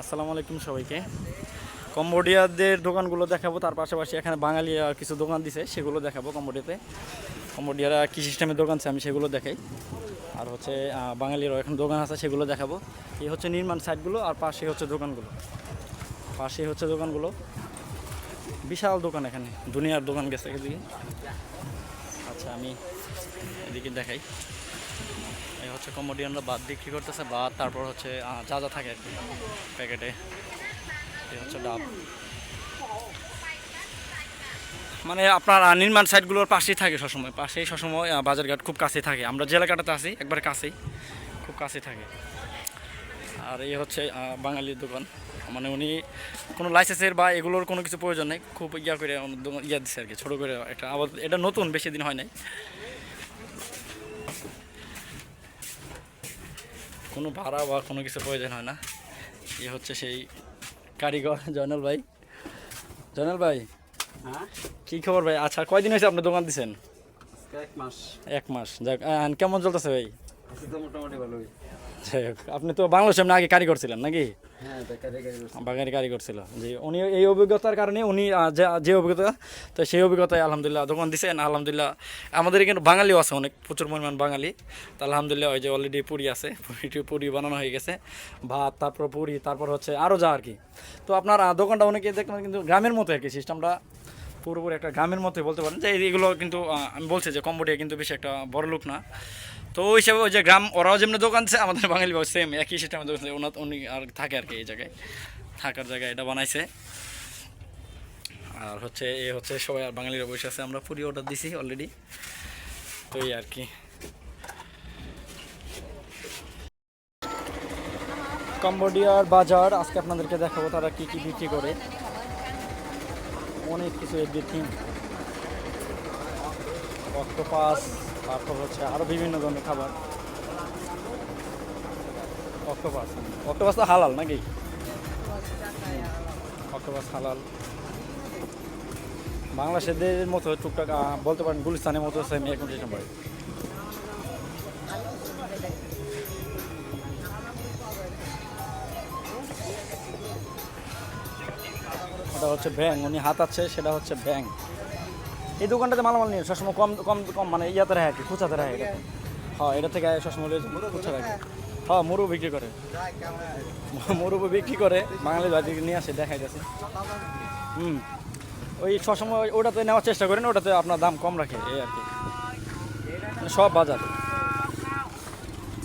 আসসালামু আলাইকুম সবাইকে। কম্বোডিয়াদের দোকানগুলো দেখাবো, তার পাশাপাশি এখানে বাঙালি কিছু দোকান দিছে, সেগুলো দেখাবো কম্বোডিয়াতে। কম্বোডিয়ারা কী সিস্টেমের দোকান আছে, আমি সেগুলো দেখাই। আর হচ্ছে বাঙালিরও এখন দোকান আছে, সেগুলো দেখাবো। এই হচ্ছে নির্মাণ সাইটগুলো, আর পাশে হচ্ছে দোকানগুলো। পাশে হচ্ছে দোকানগুলো। বিশাল দোকান এখানে, দুনিয়ার দোকান গেছে এদিকে। আচ্ছা আমি এদিকে দেখাই। এই হচ্ছে কমোডিয়ানরা বাদ বিক্রি করতেছে বাদ তারপর হচ্ছে যা যা থাকে আর কি প্যাকেটে। এই হচ্ছে ডাব। মানে আপনার নির্মাণ সাইটগুলোর পাশেই থাকে সবসময়, পাশেই সবসময় বাজারঘাট খুব কাছেই থাকে। আমরা যে এলাকাটাতে আছি, একবারে কাছেই, খুব কাছেই থাকে। আর এই হচ্ছে বাঙালির দোকান। মানে উনি কোনো লাইসেন্সের বা এগুলোর কোনো কিছু প্রয়োজন নেই খুব ইয়া করে ইয়া দিচ্ছে আর কি ছোটো করে একটা আবার এটা নতুন বেশি দিন হয় নাই। কোনো ভাড়া বা কোনো কিছু প্রয়োজন হয় না। এ হচ্ছে সেই কারিগর জয়নাল ভাই। জয়নাল ভাই হ্যাঁ? কি খবর ভাই? আচ্ছা কয়দিন হয়েছে আপনার দোকান দিচ্ছেন এক মাস। এক মাস যাক কেমন চলতেছে ভাই? মোটামুটি ভালোই। আপনি তো বাংলাদেশে এমনি আগে কারিগর ছিলেন নাকি? হ্যাঁ দেখা দেখা বাগানি কারিগর ছিল। যে উনি এই অভিজ্ঞতার কারণে উনি যে- অভিজ্ঞতা তো সেই অভিজ্ঞতায় আলহামদুলিল্লাহ দোকান দিছেন। আলহামদুলিল্লাহ আমাদের এখানে বাঙালিও আছে অনেক প্রচুর পরিমাণ বাঙালি। তো আলহামদুলিল্লাহ ওই যে অলরেডি পুরি আছে পুরি পুরি বানানো হয়ে গেছে। ভাত তারপর পুরি তারপর হচ্ছে আরও যা আর কি। তো আপনার দোকানটা অনেকে দেখবেন কিন্তু গ্রামের মতো আর কি সিস্টেমটা পুরোপুরি একটা গ্রামের মতোই বলতে পারেন। যে এইগুলো কিন্তু আমি বলছি যে কম্বোডিয়া কিন্তু বেশি একটা বড় লোক না। তো ওই হিসাবে ওই যে গ্রাম, ওরাও যেমনি দোকান আছে আমাদের বাঙালি সেম একই দোকান আছে। ওনার, উনি আর থাকে আর কি এই জায়গায়। থাকার জায়গায় এটা বানাইছে। আর হচ্ছে এ হচ্ছে সবাই আর বাঙালিরা বসে আছে, আমরা পুরি অর্ডার দিছি অলরেডি তো এই আর কি। কম্বোডিয়ার বাজার, আজকে আপনাদেরকে দেখাবো তারা কি কি বিক্রি করে। অনেক কিছু এভরিথিং অক্টোপাস তারপর হচ্ছে আরও বিভিন্ন ধরনের খাবার। অক্টোপাস। অক্টোপাস তো হালাল নাকি? অক্টোপাস হালাল। বাংলাদেশের মতো টুকটাক বলতে পারেন গুলিস্তানের মতো সেম এখন যে সময় ওটা হচ্ছে ব্যাং উনি হাত আছে সেটা হচ্ছে ব্যাং এই দোকানটাতে মালামাল নিয়ে সবসময় কম কম কম মানে ইয়াতে রাখে কি, খুচাতে রাখে এটা হ্যাঁ এটা থেকে সবসময় খুচা রাখে। হ্যাঁ মুরু বিক্রি করে। মুরু বিক্রি করে, বাঙালি বাড়ি নিয়ে আসে দেখাই যাচ্ছে হুম। ওই সবসময় ওটাতে নেওয়ার চেষ্টা করেন, ওটাতে আপনার দাম কম রাখে, এই আর কি। মানে সব বাজার।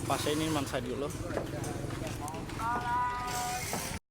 পাশেই নির্মাণ সাইডগুলো